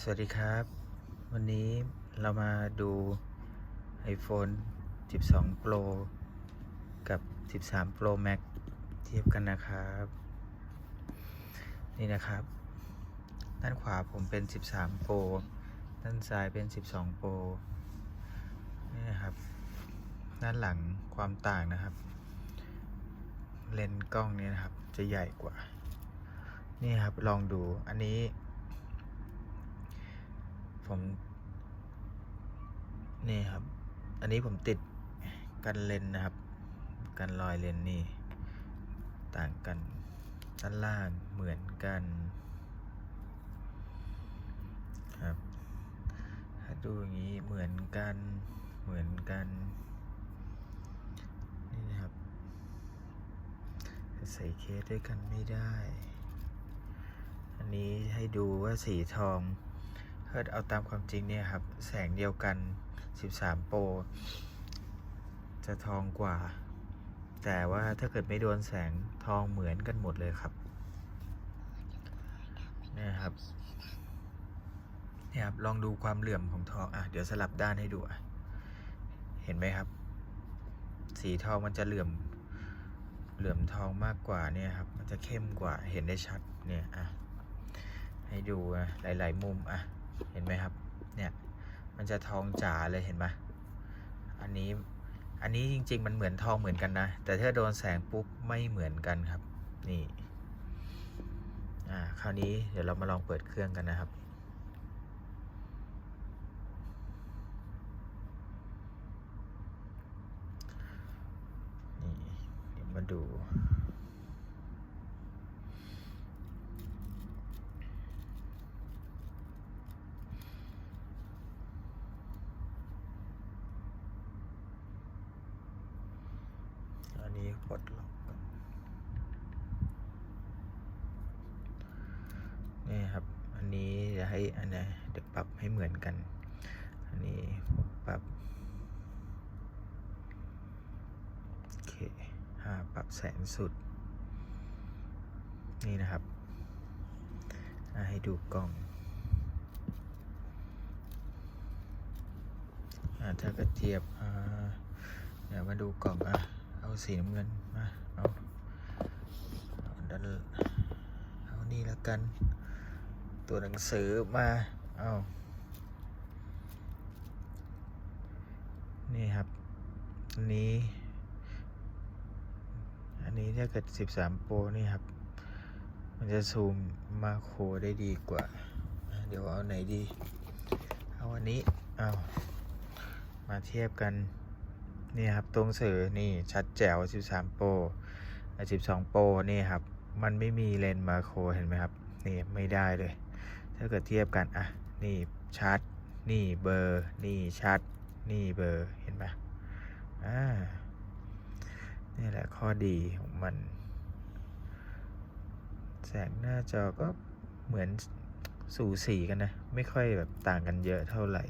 สวัสดีครับ วันนี้เรามาดู iPhone 12 Pro กับ 13 Pro Max เทียบกันนะครับ นี่นะครับ ด้านขวาผมเป็น 13 Pro ด้านซ้ายเป็น 12 Pro นี่นะครับ ด้านหลังความต่างนะครับ เลนส์กล้องนี่นะครับจะใหญ่กว่า นี่ครับลองดูอันนี้ ผมนี่ครับ อันนี้ผมติดกันเลนนะครับ กันรอยเลนนี่ ต่างกันด้านล่างเหมือนกันครับถ้าดูอย่างนี้เหมือนกันเหมือนกันนี่นะครับใส่เคสด้วยกันไม่ได้ อันนี้ให้ดูว่าสีทอง ถ้าเอาตามความจริงเนี่ยครับ แสงเดียวกัน 13 โปร จะทองกว่า แต่ว่าถ้าเกิดไม่โดนแสงทองเหมือนกันหมดเลยครับนี่ครับนี่ครับลองดูความเหลื่อมของทองอะเดี๋ยวสลับด้านให้ดูอะเห็นไหมครับ สีทองมันจะเหลื่อมเหลื่อมทองมากกว่าเนี่ยครับ มันจะเข้มกว่าเห็นได้ชัดเนี่ยอะให้ดูนะหลาย ๆ มุมอะ เห็นไหมครับ เนี่ย มันจะทองจ๋าเลยเห็นไหมอันนี้ อันนี้จริง ๆ มันเหมือนทองเหมือนกันนะ แต่ถ้าโดนแสงปุ๊บไม่เหมือนกันครับ นี่ อ่า คราวนี้เดี๋ยวเรามาลองเปิดเครื่องกันนะครับนี่เดี๋ยวมาดู อั นนี้ปลดล็อกก่อนนี่ครับ อันนี้จะให้อันนี้เดี๋ยวปรับให้เหมือนกัน อันนี้ปรับโอเคห้าปรับแสงสุด นี่นะครับ ให้ดูกล้องอะถ้ากิดเทียบอ่าเดี๋ยวมาดูกล่องอะ เอาสีน้ำเงินมา เอาเอาดันเอานี่แล้วกัน ตัวหนังสือมา เอานี่ครับ อันนี้ อันนี้ถ้าเกิด 13 โปรนี่ครับ มันจะซูมมาโครได้ดีกว่า เดี๋ยวเอาไหนดี เอาอันนี้ เอามาเทียบกัน นี่ครับตรงสื่อนี่ชัดแจ๋ว 13 โปร12 โปรนี่ครับ มันไม่มีเลนส์มาโครเห็นไหมครับ นี่ไม่ได้เลย ถ้าเกิดเทียบกันอะนี่ชัด นี่เบอร์ นี่ชัด นี่เบอร์เห็นไหมอ่านี่แหละข้อดีของมัน แสงหน้าจอก็เหมือนสู่สีกันนะ ไม่ค่อยแบบต่างกันเยอะเท่าไหร่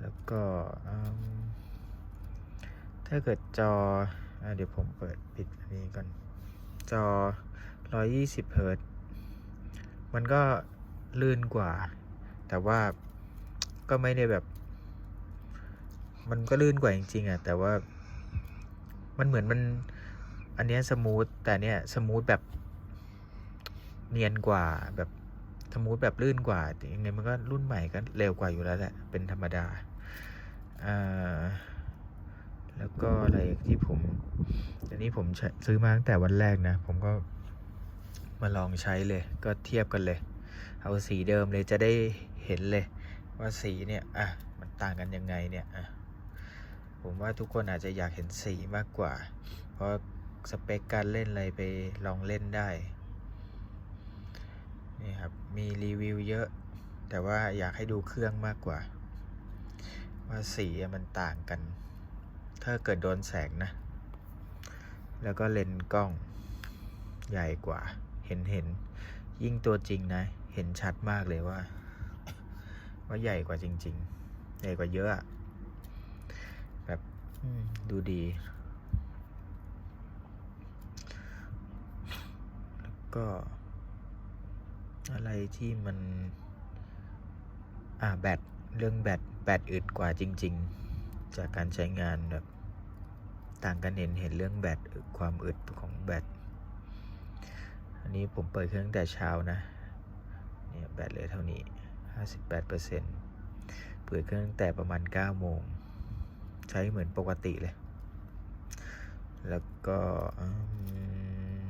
แล้วก็อืม ถ้าเกิดจออเดี๋ยวผมเปิดปิดอันนี้ก่อน จอ 120 เฮิร์ตมันก็ลื่นกว่า แต่ว่าก็ไม่ได้แบบ มันก็ลื่นกว่าจริงๆอะ แต่ว่ามันเหมือนมัน อันเนี้ยสมูท แต่เนี้ยสมูทแบบเนียนกว่าแบบสมูทแบบลื่นกว่าแต่ยังไงมันก็รุ่นใหม่ก็เร็วกว่าอยู่แล้วแหละ เป็นธรรมดาอ่า แล้วก็อะไรที่ผมอันนี้ผมซื้อมาตั้งแต่วันแรกนะ ผมก็มาลองใช้เลย ก็เทียบกันเลย เอาสีเดิมเลยจะได้เห็นเลย ว่าสีเนี่ยอะมันต่างกันยังไงเนี่ยอะผมว่าทุกคนอาจจะอยากเห็นสีมากกว่า เพราะสเปคการเล่นอะไรไปลองเล่นได้นี่ครับมีรีวิวเยอะ แต่ว่าอยากให้ดูเครื่องมากกว่า ว่าสีมันต่างกัน ถ้าเกิดโดนแสงนะ แล้วก็เลนส์กล้องใหญ่กว่า เห็นเห็น ยิ่งตัวจริงนะ เห็นชัดมากเลยว่า ว่าใหญ่กว่าจริง ๆ ใหญ่กว่าเยอะแบบดูดี แล้วก็ อะไรที่มัน อ่าแบต เรื่องแบต แบตอึดกว่าจริง ๆ จากการใช้งานแบบต่างกันเห็นเห็นเรื่องแบตความอึดของแบต อันนี้ผมเปิดเครื่องแต่เช้านะ เนี่ยแบตเหลือเท่านี้ 58%เปิดเครื่องตั้งแต่ประมาณ 9 โมง ใช้เหมือนปกติเลย แล้วก็อืม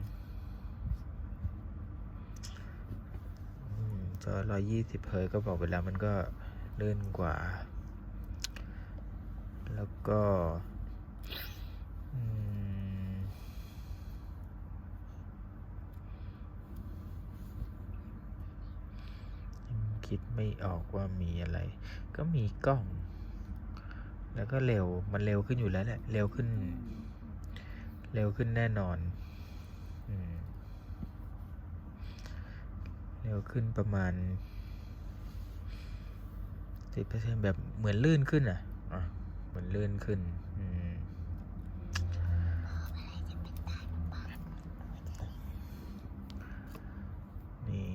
อืมจอ120 เฮิร์ก็บอกเวลามันก็เลื่อนกว่า แล้วก็ยังคิดไม่ออกว่ามีอะไร ก็มีกล้อง แล้วก็เร็ว มันเร็วขึ้นอยู่แล้วแหละ เร็วขึ้น เร็วขึ้นแน่นอน เร็วขึ้นประมาณสิบเปอร์เซ็นแบบเหมือนลื่นขึ้นอะอะ มือนลื่นขึ้นนี่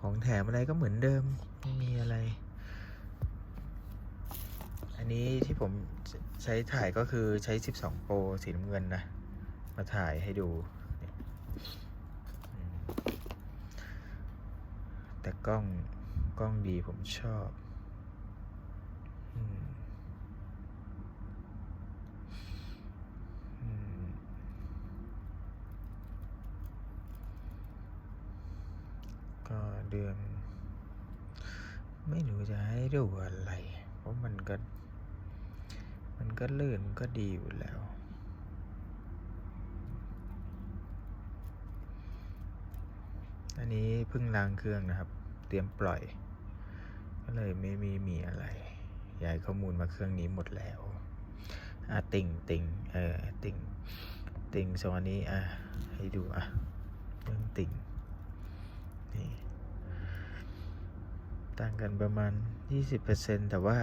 ของแถมอะไรก็เหมือนเดิม ไม่มีอะไร อันนี้ที่ผมใช้ถ่ายก็คือใช้ 12 โปรสีน้ำเงินนะ มาถ่ายให้ดู แต่กล้องกล้องดีผมชอบอืมอืมก็ เดือนไม่รู้จะให้ดูอะไร เพราะมันก็ มันก็ลื่นมันก็ดีอยู่แล้ว อันนี้เพิ่งล้างเครื่องนะครับ เตรียมปล่อย ก็เลยไม่มีมีอะไรย้ายข้อมูลมาเครื่องนี้หมดแล้วอะติ่งติ่งเออติ่งติ่งสองอันนี้อะให้ดูอะเรื่องติ่ง นี่ ต่างกันประมาณ 20%แต่ว่า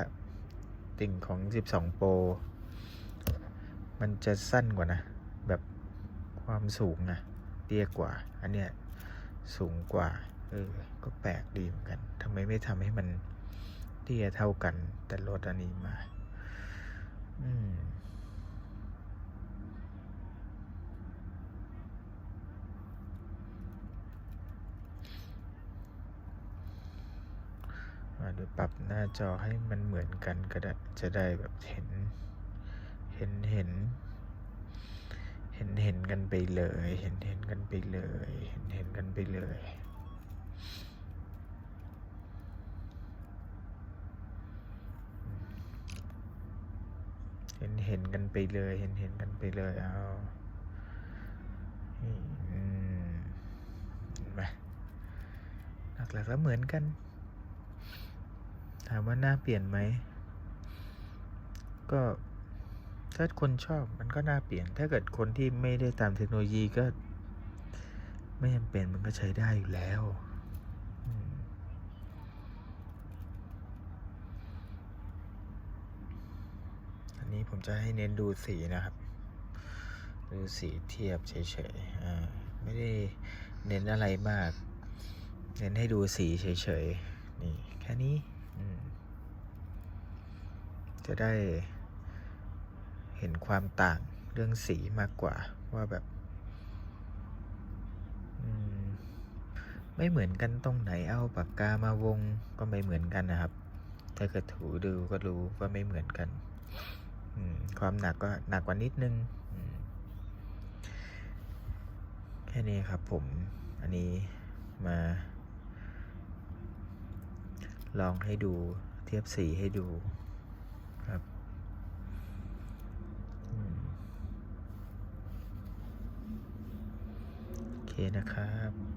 ติ่งของ 12 โปร มันจะสั้นกว่านะ แบบความสูงนะเตี้ยกว่า อันเนี้ยสูงกว่า เออ ก็แปลกดีเหมือนกันทำไมไม่ทำให้มันเตี้ยเท่ากัน แต่ลดอันนี้มา อืม มาดูปรับหน้าจอให้มันเหมือนกันก็ได้จะได้แบบเห็น เห็นเห็น เห็นเห็นกันไปเลย เห็นเห็นกันไปเลย เห็นเห็นกันไปเลยเห็นเห็นกันไปเลย เห็นเห็นกันไปเลยเอาอืมเห็นไหมหลักๆแล้วเหมือนกัน ถามว่าน่าเปลี่ยนไหม ก็ถ้าคนชอบมันก็น่าเปลี่ยน ถ้าเกิดคนที่ไม่ได้ตามเทคโนโลยีก็ ไม่จำเป็นมันก็ใช้ได้อยู่แล้วอันนี้ผมจะให้เน้นดูสีนะครับ ดูสีเทียบเฉยๆอ่าไม่ได้เน้นอะไรมาก เน้นให้ดูสีเฉยๆ นี่ แค่นี้ จะได้เห็นความต่างเรื่องสีมากกว่าว่าแบบไม่เหมือนกันตรงไหนเอาปากกามาวงก็ไม่เหมือนกันนะครับ ถ้าเกิดถูดูก็รู้ว่าไม่เหมือนกันความหนักก็หนักกว่านิดนึงแค่นี้ครับผม อันนี้มา ลองให้ดูเทียบสีให้ดูครับโอเคนะครับ